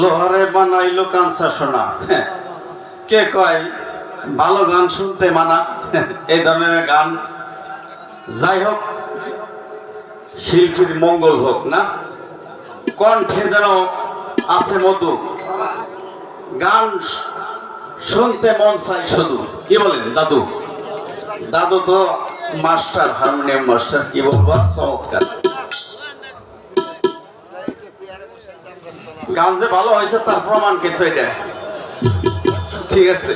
লোহারে বানাইলো কাঞ্চা সোনা। হ্যাঁ, কে কয়? ভালো গান শুনতে মানা। এই ধরনের গান। যাই হোক শিল্পীর মঙ্গল হোক না? কণ্ঠে যেন আছে মধু। গান শুনতে মন চাই শুধু। কি বলেন দাদু? দাদু তো মাস্টার হারমোনিয়াম মাস্টার কি বলব? চমৎকার। গান যে ভালো হয়েছে, তার প্রমাণ কিন্তু এটা। ঠিক আছে।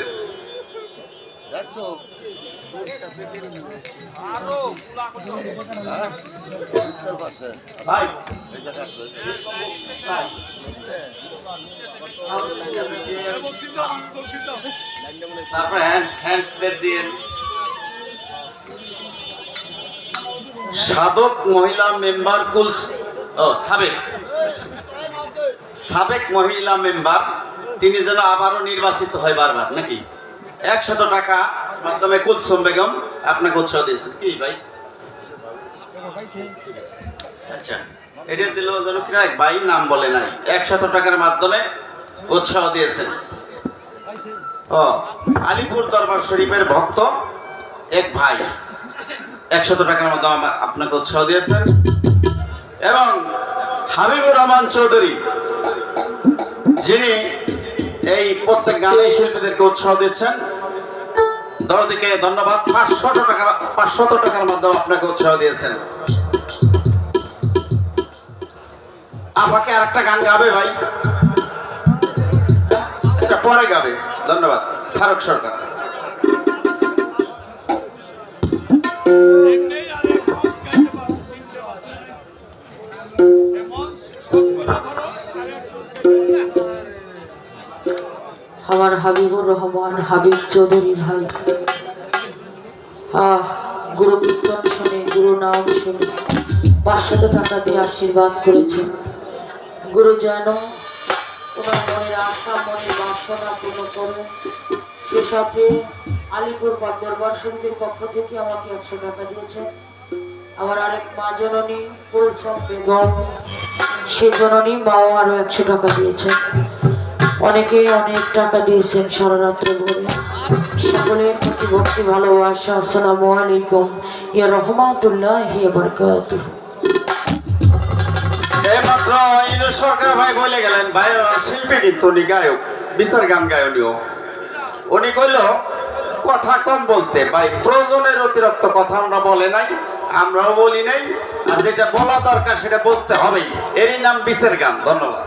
দিয়ে। সাধক মহিলা মেম্বার কুলস ও, সাবেক। সাবেক মহিলা মেম্বার, তিনি যেন আবারও নির্বাচিত হয় বারবার, নাকি? একশত টাকা মাধ্যমে কুলসুম বেগম আপনাকে উৎসাহ দিয়েছেন। কি ভাই? আচ্ছা এটা দিল যেন কিনা এক ভাই, নাম বলে নাই। একশত টাকার মাধ্যমে উৎসাহ দিয়েছেন। ও, আলিপুর দরবার শরীফের ভক্ত এক ভাই। একশত টাকার মাধ্যমে আপনাকে উৎসাহ দিয়েছেন। এবং হাবিবুর রহমান চৌধুরী যিনি এই প্রত্যেক গানের শিল্পীদেরকে উৎসাহ দিচ্ছেন, দরদিকে ধন্যবাদ। পাঁচশত টাকা, পাঁচশত টাকার মাধ্যমে আপনাকে উৎসাহ দিয়েছেন। আমাকে আর একটা গান গাবে ভাই? আচ্ছা পরে গাবে। ধন্যবাদ। ফারুক সরকার। আমার হাবিবুর রহমান, হাবিব চৌধুরী ভাই। আহ, গুরু শুনে গুরু নাম শুনে পাঁচশত টাকা দিয়ে আশীর্বাদ করেছেন গুরু যেন মনের আশা বাসনা পূর্ণ সে সাথে আলিপুর দরবার সমিতির পক্ষ থেকে আমাকে একশো টাকা দিয়েছেন। আমার আরেক মা জননী বেগম, সে জননী মাও আরও একশো টাকা দিয়েছেন। অনেকে অনেক টাকা দিয়েছেন সারা রাত্রে ভরে। সকলের প্রতি ভক্তি ভালোবাসা আসসালামু আলাইকুম। ইয়া রহমাতুল্লাহ হিয়া বারকাতুহু। এইমাত্র ইনু সরকার ভাই বলে গেলেন ভাই শিল্পী কিন্তু উনি গায়ক বিচার গান গায়নীয় উনি কইল কথা কম বলতে ভাই প্রয়োজনের অতিরিক্ত কথা আমরা বলে নাই আমরাও বলি নাই আর যেটা বলা দরকার সেটা বলতে হবেই। এরই নাম বিচার গান ধন্যবাদ।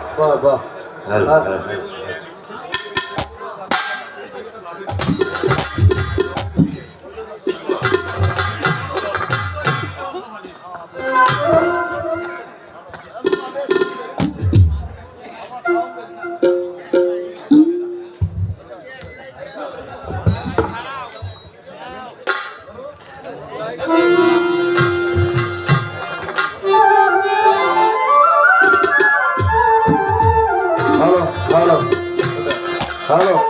Hello, hello, hello